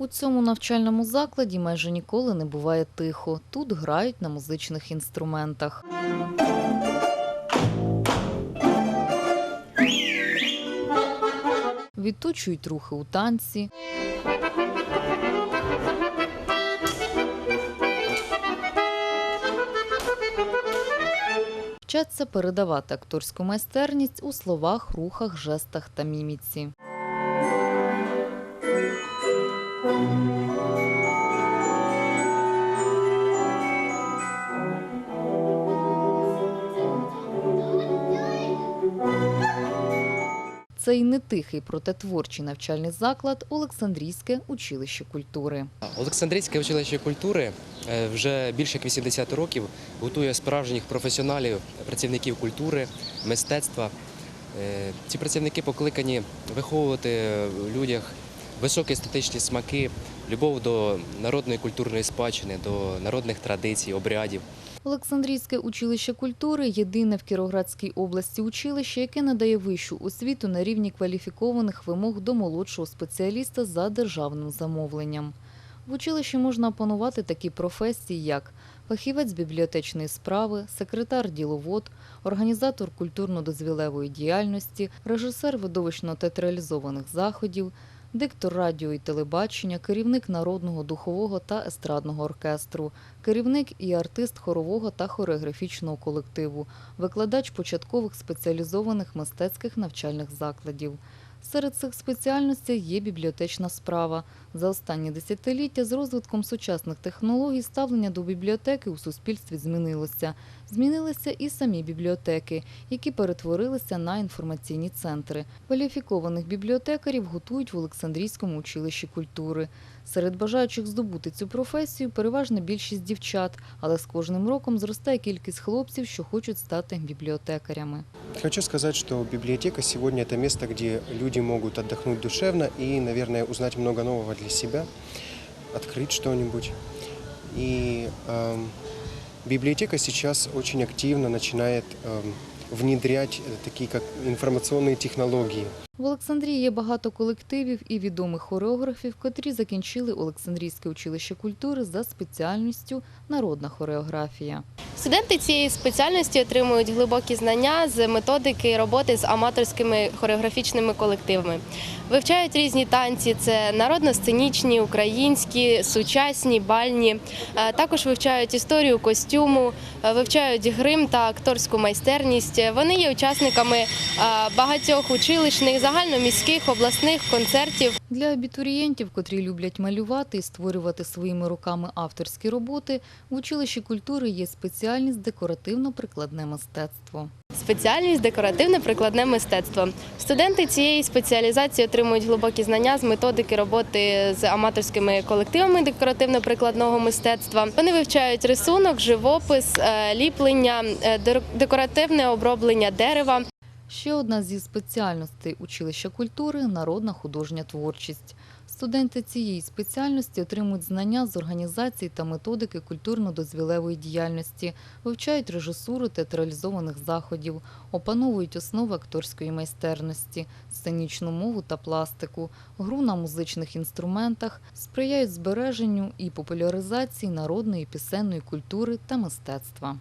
У цьому навчальному закладі майже ніколи не буває тихо. Тут грають на музичних інструментах. Відточують рухи у танці. Вчаться передавати акторську майстерність у словах, рухах, жестах та міміці. Цей не тихий, проте творчий навчальний заклад Олександрійське училище культури. Олександрійське училище культури е, вже більше як 80 років готує справжніх професіоналів, працівників культури, мистецтва. Е, Ці працівники покликані виховувати в людях високі естетичні смаки, любов до народної культурної спадщини, до народних традицій, обрядів. Олександрійське училище культури єдине в Кіровоградській області училище, яке надає вищу освіту на рівні кваліфікованих вимог до молодшого спеціаліста за державним замовленням. В училищі можна опанувати такі професії, як фахівець бібліотечної справи, секретар-діловод, організатор культурно-дозвілевої діяльності, режисер видовищно-театралізованих заходів, диктор радіо і телебачення, керівник народного духового та естрадного оркестру, керівник і артист хорового та хореографічного колективу, викладач початкових спеціалізованих мистецьких навчальних закладів. Серед цих спеціальностей є бібліотечна справа. За останні десятиліття з розвитком сучасних технологій ставлення до бібліотеки у суспільстві змінилося. Змінилися і самі бібліотеки, які перетворилися на інформаційні центри. Кваліфікованих бібліотекарів готують в Олександрійському училищі культури. Серед бажаючих здобути цю професію переважна більшість дівчат, але з кожним роком зростає кількість хлопців, що хочуть стати бібліотекарями. Хочу сказать, что библиотека сегодня это место, где люди могут отдохнуть душевно и, наверное, узнать много нового для себя, открыть что-нибудь. И эм, библиотека сейчас очень активно начинает эм, внедрять э, такие как информационные технологии. В Олександрії є багато колективів і відомих хореографів, котрі закінчили Олександрійське училище культури за спеціальністю народна хореографія. Студенти цієї спеціальності отримують глибокі знання з методики роботи з аматорськими хореографічними колективами. Вивчають різні танці: це народно-сценічні, українські, сучасні, бальні. Е, Також вивчають історію костюму, е, вивчають грим та акторську майстерність. Вони є учасниками е, багатьох училищних, загальноміських, обласних концертів. Для абітурієнтів, котрі люблять малювати і створювати своїми руками авторські роботи, в училищі культури є спеціальність декоративно-прикладне мистецтво. Спеціальність декоративне прикладне мистецтво. Студенти цієї спеціалізації отримують глибокі знання з методики роботи з аматорськими колективами декоративно-прикладного мистецтва. Вони вивчають рисунок, живопис, е, ліплення, е, декоративне оброблення дерева. Ще одна зі спеціальностей училища культури народна художня творчість. Студенти цієї спеціальності отримують знання з організації та методики культурно-дозвілевої діяльності, вивчають режисуру театралізованих заходів, опановують основи акторської майстерності, сценічну мову та пластику, гру на музичних інструментах, сприяють збереженню і популяризації народної пісенної культури та мистецтва.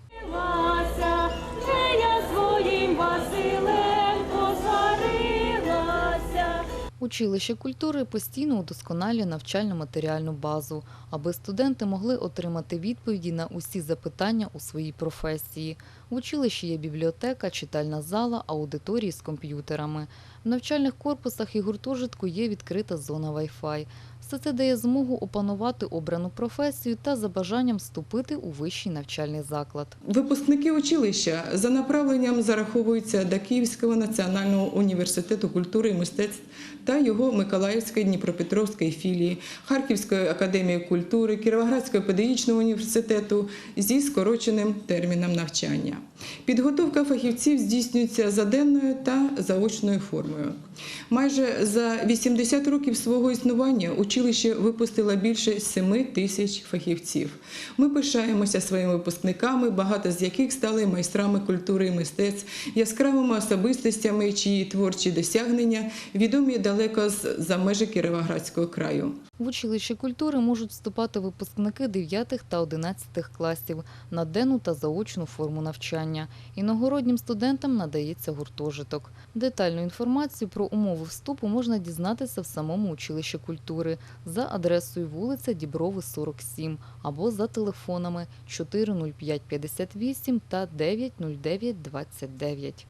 Училище культури постійно удосконалює навчально-матеріальну базу, аби студенти могли отримати відповіді на усі запитання у своїй професії. В училищі є бібліотека, читальна зала, аудиторії з комп'ютерами. В навчальних корпусах і гуртожитку є відкрита зона Wi-Fi. Все це дає змогу опанувати обрану професію та за бажанням вступити у вищий навчальний заклад. Випускники училища за направленням зараховуються до Київського національного університету культури і мистецтв та його Миколаївської Дніпропетровської філії, Харківської академії культури, Кіровоградського педагогічного університету зі скороченим терміном навчання. Підготовка фахівців здійснюється за денною та заочною формою. Майже за 80 років свого існування училище випустило більше 7 тисяч фахівців. Ми пишаємося своїми випускниками, багато з яких стали майстрами культури і мистецтв, яскравими особистостями, чиї творчі досягнення відомі далеко за межі Кіровоградського краю. В училище культури можуть вступати випускники 9 та 11 класів на денну та заочну форму навчання. Іногороднім студентам надається гуртожиток. Детальну інформацію про умови вступу можна дізнатися в самому училищі культури за адресою вулиця Діброви, 47 або за телефонами 40558 та 90929.